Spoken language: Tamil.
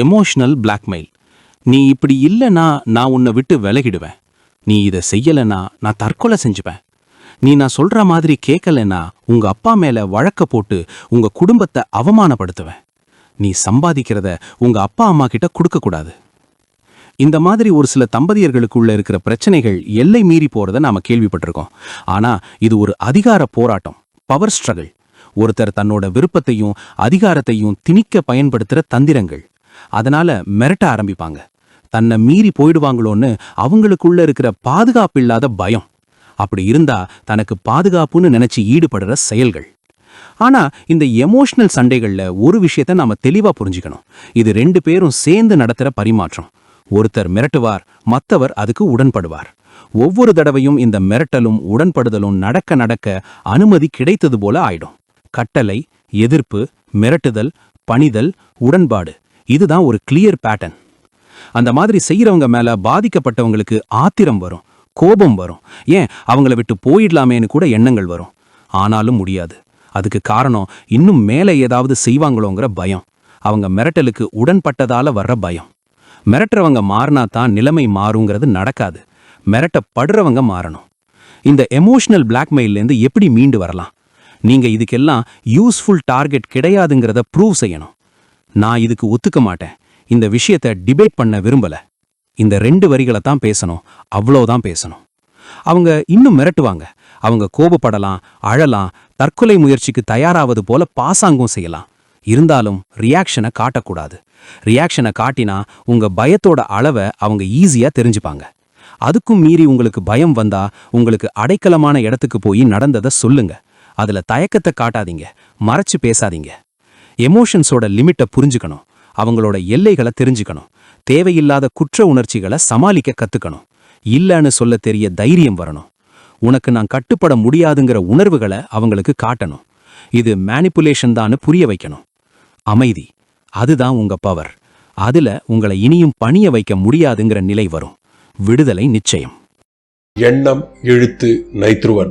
எமோஷனல் பிளாக்மெயில் நீ இப்படி இல்லைனா நான் உன்னை விட்டு விலகிடுவேன். நீ இதை செய்யலைனா நான் தற்கொலை செஞ்சுப்பேன். நீ நான் சொல்ற மாதிரி கேட்கலைன்னா உங்க அப்பா மேல வழக்க போட்டு உங்க குடும்பத்தை அவமானப்படுத்துவேன். நீ சம்பாதிக்கிறத உங்க அப்பா அம்மா கிட்ட கொடுக்க கூடாது இந்த மாதிரி ஒரு சில தம்பதியர்களுக்குள்ள இருக்கிற பிரச்சனைகள் எல்லை மீறி போறத நாம கேள்விப்பட்டிருக்கோம். ஆனா இது ஒரு அதிகார போராட்டம் பவர் ஸ்ட்ரகிள் ஒருத்தர் தன்னோட விருப்பத்தையும் அதிகாரத்தையும் திணிக்க பயன்படுத்துற தந்திரங்கள். அதனால மிரட்ட ஆரம்பிப்பாங்க. தன்னை மீறி போயிடுவாங்களோன்னு அவங்களுக்குள்ள இருக்கிற பாதுகாப்பு இல்லாத பயம். அப்படி இருந்தா தனக்கு பாதுகாப்புன்னு நினைச்சு ஈடுபடுற செயல்கள். ஆனா இந்த எமோஷனல் சண்டைகள்ல ஒரு விஷயத்த நாம தெளிவா புரிஞ்சுக்கணும். இது ரெண்டு பேரும் சேர்ந்து நடத்துற பரிமாற்றம். ஒருத்தர் மிரட்டுவார் மத்தவர் அதுக்கு உடன்படுவார். ஒவ்வொரு தடவையும் இந்த மிரட்டலும் உடன்படுதலும் நடக்க நடக்க அனுமதி கிடைத்தது போல ஆயிடும். கட்டளை எதிர்ப்பு மிரட்டுதல் பணிதல் உடன்பாடு. இதுதான் ஒரு கிளியர் பேட்டர்ன் அந்த மாதிரி செய்யறவங்க மேல பாதிக்கப்பட்டவங்களுக்கு ஆத்திரம் வரும் கோபம் வரும். ஏன்? அவங்கள விட்டு போயிடலாமேன்னு கூட எண்ணங்கள் வரும். ஆனாலும் முடியாது. அதுக்கு காரணம் இன்னும் மேலே ஏதாவது செய்வாங்களோங்கிற பயம். அவங்க மிரட்டலுக்கு உடன்பட்டதால வர்ற பயம். மிரட்டுறவங்க மாறினா தான் நிலைமை மாறுங்கிறது நடக்காது. மிரட்டப்படுறவங்க மாறணும். இந்த எமோஷனல் பிளாக்மெயிலேருந்து எப்படி மீண்டு வரலாம்? நீங்க இதுக்கெல்லாம் யூஸ்ஃபுல் டார்கெட் கிடையாதுங்கிறத ப்ரூவ் செய்யணும். நான் இதுக்கு ஒத்துக்க மாட்டேன். இந்த விஷயத்தை டிபேட் பண்ண விரும்பல. இந்த ரெண்டு வரிகளை தான் பேசணும். அவ்வளோதான் பேசணும். அவங்க இன்னும் மிரட்டுவாங்க. அவங்க கோபப்படலாம் அழலாம் தற்கொலை முயற்சிக்கு தயாராவது போல பாசாங்கம் செய்யலாம். இருந்தாலும் ரியாக்ஷனை காட்டக்கூடாது. ரியாக்ஷனை காட்டினா உங்க பயத்தோட அளவை அவங்க ஈஸியா தெரிஞ்சுப்பாங்க. அதுக்கும் மீறி உங்களுக்கு பயம் வந்தா உங்களுக்கு அடைக்கலமான இடத்துக்கு போய் நடந்ததை சொல்லுங்க. அதுல தயக்கத்தை காட்டாதீங்க. மறைச்சு பேசாதீங்க. எமோஷன்ஸோட லிமிட்டை புரிஞ்சுக்கணும். அவங்களோட எல்லைகளை தெரிஞ்சுக்கணும். தேவையில்லாத குற்ற உணர்ச்சிகளை சமாளிக்க கத்துக்கணும். இல்லைன்னு சொல்ல தெரிய தைரியம் வரணும். உனக்கு நான் கட்டுப்பட முடியாதுங்கிற உணர்வுகளை அவங்களுக்கு காட்டணும். இது மேனிப்புலேஷன் தான் புரிய வைக்கணும். அமைதி. அதுதான் உங்க பவர் அதுல உங்களை இனியும் பணிய வைக்க முடியாதுங்கிற நிலை வரும். விடுதலை நிச்சயம். எண்ணம் எழுத்து நைத்ருவன்